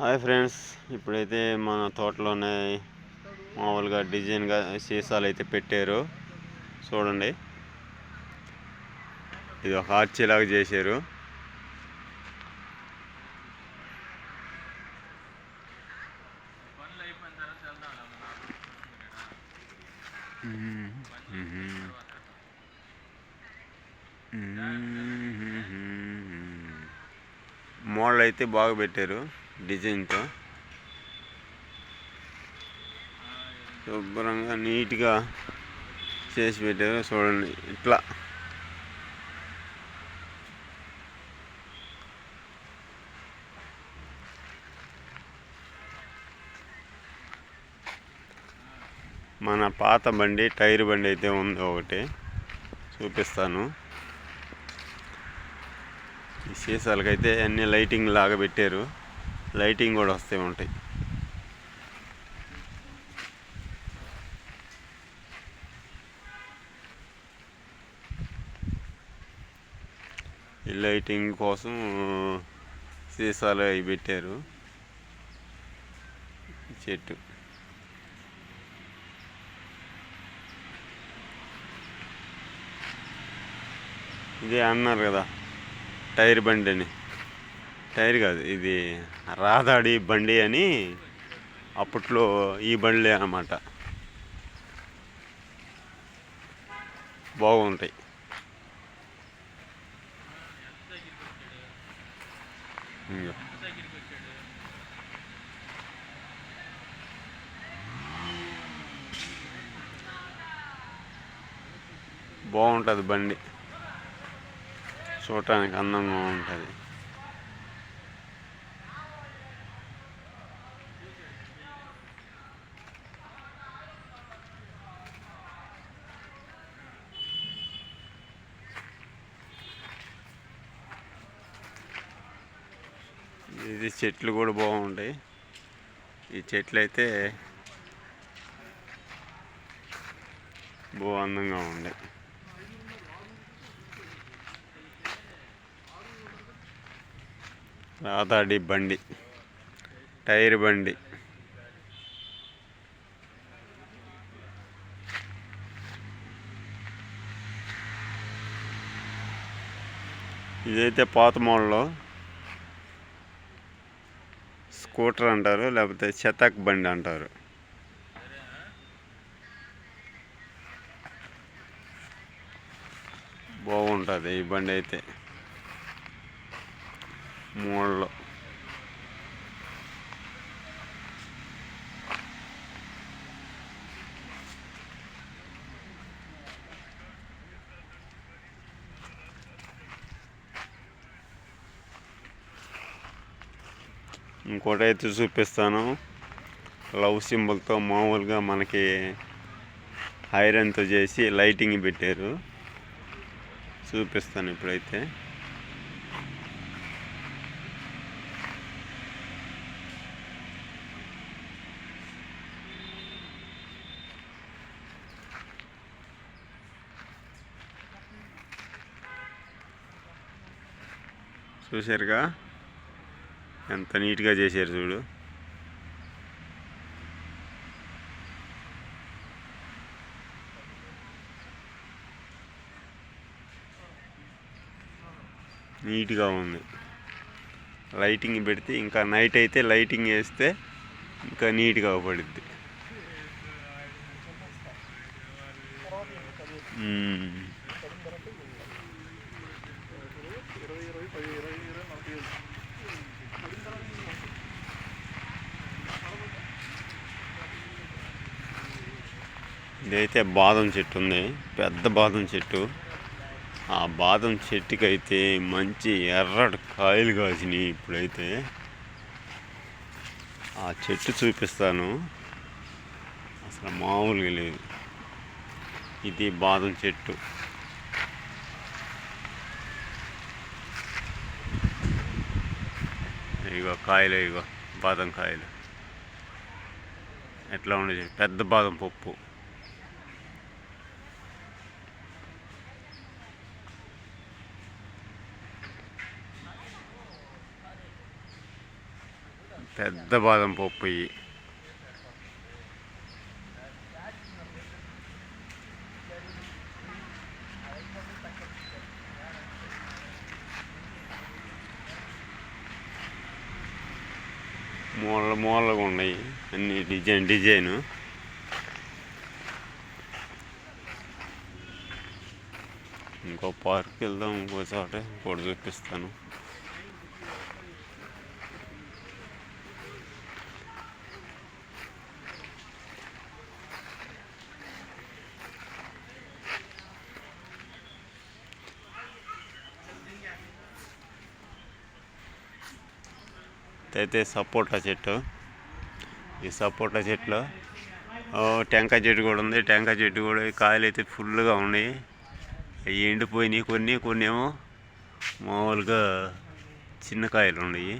Hi friends ఇప్పుడైతే మన తోటలోనే మామూలుగా డిజైన్గా సీసాలు అయితే పెట్టారు. చూడండి. ఇది ఒక ఆర్చీ లాగా చేశారు. మోడల్ అయితే బాగా పెట్టారు. డిజైన్తో. శుభ్రంగా నీట్గా చేసి పెట్టారు చూడండి ఇట్లా. మన పాత బండి టైర్ బండి అయితే ఉంది ఒకటి. చూపిస్తాను. ఈ సీసాలకైతే అన్ని లైటింగ్ లాగా పెట్టారు. లైటింగ్ కూడా వస్తూ ఉంటాయి. ఈ లైటింగ్ కోసం సీసాలు అవి పెట్టారు. చెట్టు. ఇదే అన్నారు కదా టైర్ బండి అని టైర్ కాదు ఇది రాధాడి బండి అని అప్పట్లో ఈ బండ్లే అన్నమాట. బాగుంటాయి. బాగుంటుంది బండి. చూడటానికి అందంగా ఉంటుంది. ఇది చెట్లు కూడా బాగుంటాయి. ఈ చెట్లు అయితే బాగు అందంగా ఉండే. రాతాడి బండి టైర్ బండి. ఇదైతే పాత మోడలో. స్కూటర్ అంటారు లేకపోతే శతక్ బండి అంటారు. బాగుంటుంది ఈ బండి అయితే. మూడలో. ఇంకోటి అయితే చూపిస్తాను. లవ్ సింబల్తో మామూలుగా మనకి ఐరన్తో చేసి లైటింగ్ పెట్టారు. చూపిస్తాను ఇప్పుడైతే. చూశారుగా? ఎంత నీట్గా చేశారు చూడు. నీట్గా ఉంది. లైటింగ్ పెడితే ఇంకా నైట్ అయితే లైటింగ్ వేస్తే ఇంకా నీట్గా పడుద్ది. ఇదైతే బాదం చెట్టు ఉంది. పెద్ద బాదం చెట్టు. ఆ బాదం చెట్టుకైతే మంచి ఎర్రటి కాయలు కాసినాయి ఇప్పుడైతే. ఆ చెట్టు చూపిస్తాను. అసలు మామూలుగా లేదు. ఇది బాదం చెట్టు. ఇగో కాయలు ఇగో బాదం కాయలు. ఎట్లా ఉండేది? పెద్ద బాదం పప్పు. పెద్ద బాదం పప్పు ఇవి మూల మూలగా ఉన్నాయి. అన్ని డిజైన్ డిజైను. ఇంకో పార్క్ వెళ్దాం ఇంకో చోట ఇంకోటి చూపిస్తాను. అయితే సపోటా చెట్టు. ఈ సపోటా చెట్లు టెంకాయ చెట్టు కూడా ఉంది. టెంకాయ చెట్టు కూడా కాయలు అయితే ఫుల్గా ఉన్నాయి. అవి ఎండిపోయినాయి కొన్ని కొన్ని ఏమో మామూలుగా చిన్న కాయలు ఉన్నాయి.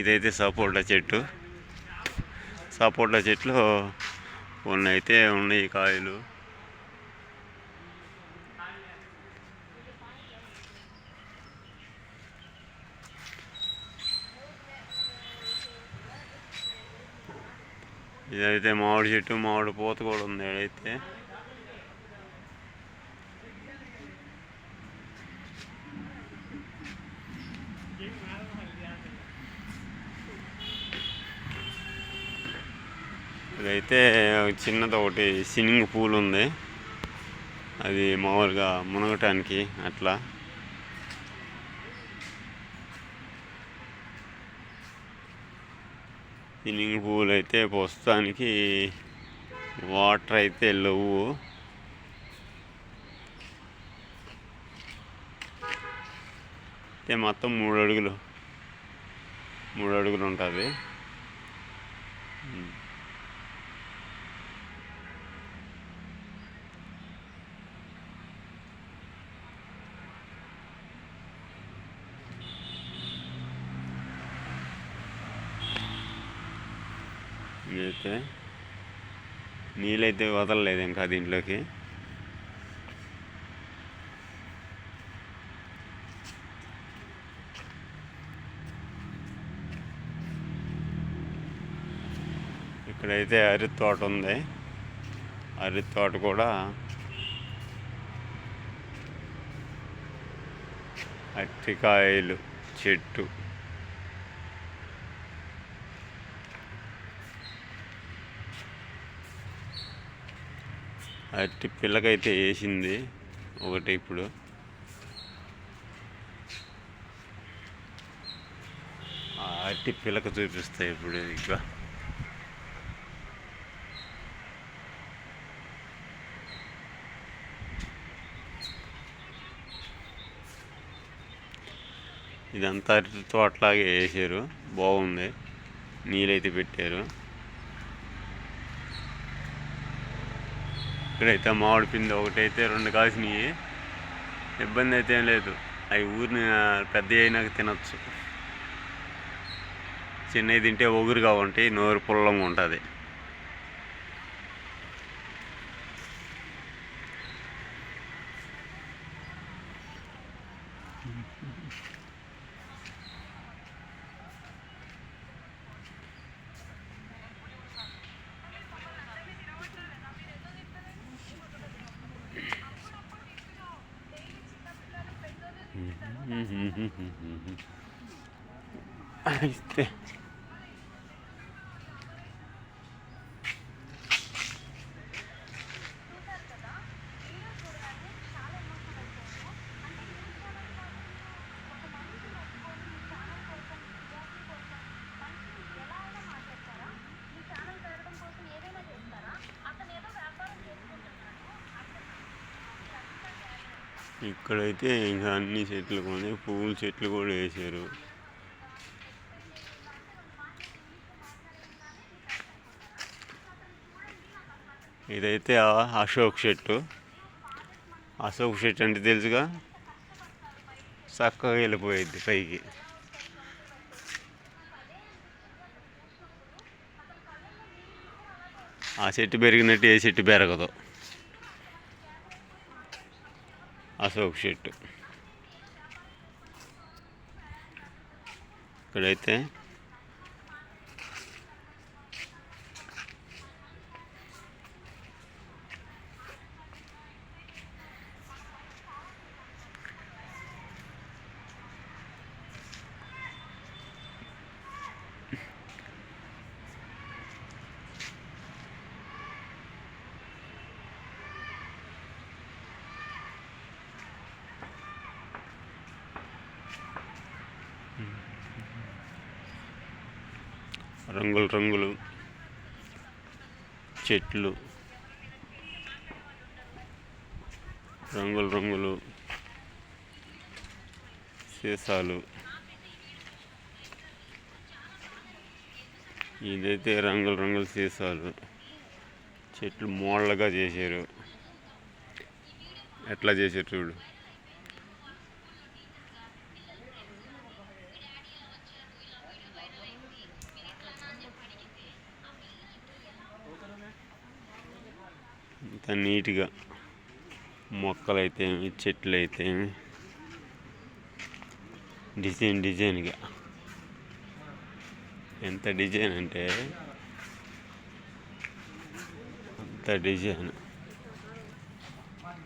ఇదైతే సపోటా చెట్టు. సపోటా చెట్లు కొన్ని అయితే ఉన్నాయి కాయలు. ఇదైతే మామిడి చెట్టు మామిడి పూత కూడా ఉంది అయితే ఇదైతే చిన్నది ఒకటి సినింగ్ పూల్ ఉంది. అది మామూలుగా మునగటానికి అట్లా. స్విమ్మింగ్ పూల్ అయితే ప్రస్తుతానికి వాటర్ అయితే లేవు. అయితే మొత్తం మూడు అడుగులు మూడు అడుగులు ఉంటుంది. చూస్తే నీళ్ళైతే వదలలేదు ఇంకా దీంట్లోకి. ఇక్కడైతే అరటి తోట ఉంది. అరటి తోట కూడా అరటికాయలు చెట్టు. అరటి పిల్లకైతే వేసింది. ఒకటి ఇప్పుడు. ఆ అరటి పిల్లక చూపిస్తాయి ఇప్పుడు ఇక ఇదంతా అరటి తోటలాగే వేసారు. బాగుంది. నీళ్ళైతే పెట్టారు. ఇక్కడైతే మామిడి పిండి ఒకటైతే రెండు కాసినాయి. ఇబ్బంది అయితే ఏం లేదు. అవి ఊరిని పెద్ద అయినాక తినచ్చు. చిన్నవి తింటే ఒగురుగా ఉంటాయి నోరు పుల్లంగా ఉంటుంది. అయితే ఇక్కడైతే ఇంకా అన్ని చెట్లు కూడా పువ్వుల చెట్లు కూడా వేసారు ఇదైతే అశోక్ చెట్టు. అశోక్ చెట్టు అంటే తెలుసుగా? చక్కగా వెళ్ళిపోయింది పైకి. ఆ చెట్టు పెరిగినట్టు ఏ చెట్టు పెరగదు. అశోక్ చెట్టు ఇక్కడైతే రంగులు రంగులు చెట్లు రంగులు రంగులు సీసాలు. ఇదైతే రంగుల రంగుల సీసాలు. చెట్లు మోళ్ళగా చేశారు. ఎట్లా చేశారు చూడు. ఇంత నీట్గా మొక్కలైతేమి చెట్లు అయితేమి డిజైన్ డిజైన్గా. ఎంత డిజైన్ అంటే అంత డిజైన్.